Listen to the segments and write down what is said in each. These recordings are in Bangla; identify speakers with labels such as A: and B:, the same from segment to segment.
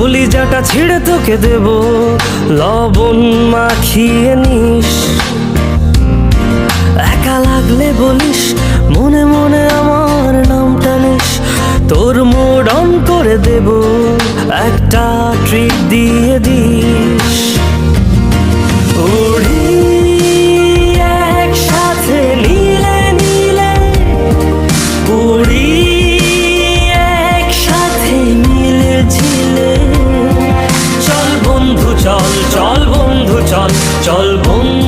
A: কলিজাটা ছিঁড়ে তোকে দেব, লবণ মাখিয়ে নিস। একা লাগলে বলিস, মনে মনে আমার নামটা নিস। তোর মোড অন করে দেব, একটা ট্রিট দিয়ে দিস।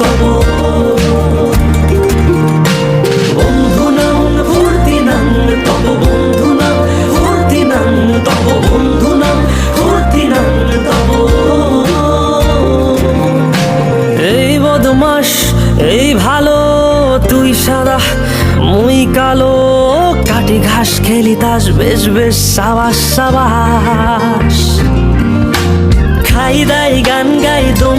A: তব। এই বদমাস, এই ভালো, তুই সাদা, মুই কালো, কাটি ঘাস খেলি তাস, বেশ বেশ, সাবাস সাবাস। খাই দাই, গান গাই, দম